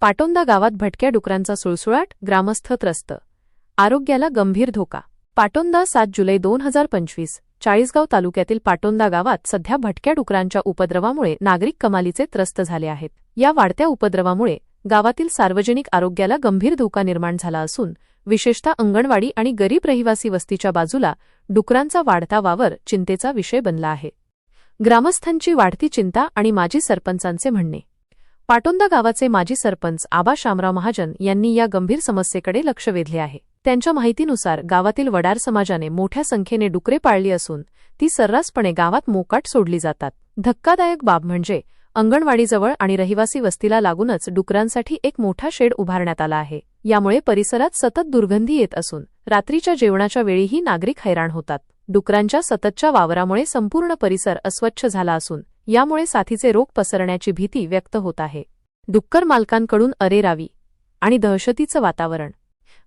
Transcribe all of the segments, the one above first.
पाटोंदा गावात भटक्या डुकरांचा सुळसुळाट ग्रामस्थ त्रस्त. आरोग्याला गंभीर धोका. पाटोंदा सात जुलै दोन हजार पंचवीस चाळीसगाव तालुक्यातील पाटोंदा गावात सध्या भटक्या डुकरांच्या उपद्रवामुळे नागरिक कमालीचे त्रस्त झाले आहेत. या वाढत्या उपद्रवामुळे गावातील सार्वजनिक आरोग्याला गंभीर धोका निर्माण झाला असून विशेषतः अंगणवाडी आणि गरीब रहिवासी वस्तीच्या बाजूला डुकरांचा वाढता वावर चिंतेचा विषय बनला आहे. ग्रामस्थांची वाढती चिंता आणि माजी सरपंचांचे म्हणणे. पाटोंदा गावाचे माजी सरपंच आबा शामराव महाजन यांनी या गंभीर समस्येकडे लक्ष वेधले आहे. त्यांच्या माहितीनुसार गावातील वडार समाजाने मोठ्या संख्येने डुकरे पाळली असून ती सर्रासपणे गावात मोकाट सोडली जातात. धक्कादायक बाब म्हणजे अंगणवाडीजवळ आणि रहिवासी वस्तीला लागूनच डुकरांसाठी एक मोठा शेड उभारण्यात आला आहे. यामुळे परिसरात सतत दुर्गंधी येत असून रात्रीच्या जेवणाच्या वेळीही नागरिक हैराण होतात. डुकरांच्या सततच्या वावरामुळे संपूर्ण परिसर अस्वच्छ झाला असून यामुळे साथीचे रोग पसरण्याची भीती व्यक्त होत आहे. डुक्कर मालकांकडून अरेरावी आणि दहशतीचं वातावरण.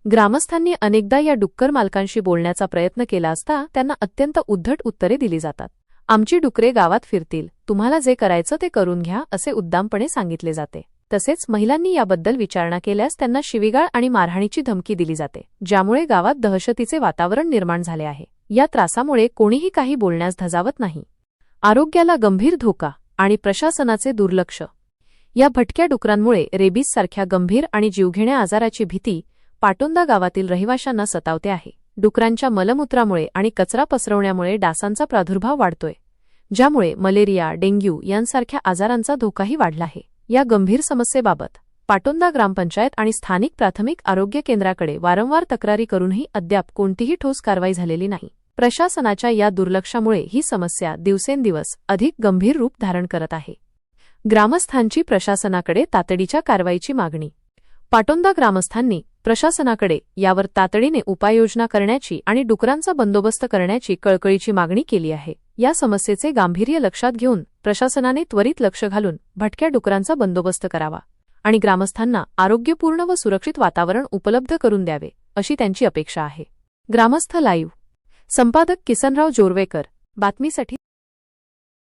ग्रामस्थांनी अनेकदा या डुक्कर मालकांशी बोलण्याचा प्रयत्न केला असता त्यांना अत्यंत उद्धट उत्तरे दिली जातात. आमची डुकरे गावात फिरतील तुम्हाला जे करायचं ते करून घ्या असे उद्दामपणे सांगितले जाते. तसेच महिलांनी याबद्दल विचारणा केल्यास त्यांना शिविगाळ आणि मारहाणीची धमकी दिली जाते ज्यामुळे गावात दहशतीचे वातावरण निर्माण झाले आहे. या त्रासामुळे कोणीही काही बोलण्यास धजावत नाही. आरोग्याला गंभीर धोका आणि प्रशासनाचे दुर्लक्ष. या भटक्या डुकरांमुळे रेबीजसारख्या गंभीर आणि जीवघेण्या आजाराची भीती पाटोंदा गावातील रहिवाशांना सतावते आहे. डुकरांच्या मलमूत्रामुळे आणि कचरा पसरवण्यामुळे डासांचा प्रादुर्भाव वाढतोय ज्यामुळे मलेरिया डेंग्यू यांसारख्या आजारांचा धोकाही वाढला आहे. या गंभीर समस्येबाबत पाटोंदा ग्रामपंचायत आणि स्थानिक प्राथमिक आरोग्य केंद्राकडे वारंवार तक्रारी करूनही अद्याप कोणतीही ठोस कारवाई झालेली नाही. प्रशासनाच्या या दुर्लक्षामुळे ही समस्या दिवसेंदिवस अधिक गंभीर रूप धारण करत आहे. ग्रामस्थांची प्रशासनाकडे तातडीच्या कारवाईची मागणी. पाटोंदा ग्रामस्थांनी प्रशासनाकडे यावर तातडीने उपाययोजना करण्याची आणि डुकरांचा बंदोबस्त करण्याची कळकळीची मागणी केली आहे. या समस्येचे गांभीर्य लक्षात घेऊन प्रशासनाने त्वरित लक्ष घालून भटक्या डुकरांचा बंदोबस्त करावा आणि ग्रामस्थांना आरोग्यपूर्ण व सुरक्षित वातावरण उपलब्ध करून द्यावे अशी त्यांची अपेक्षा आहे. ग्रामस्थ लाईव्ह संपादक किसनराव जोरवेकर. बातमीसाठी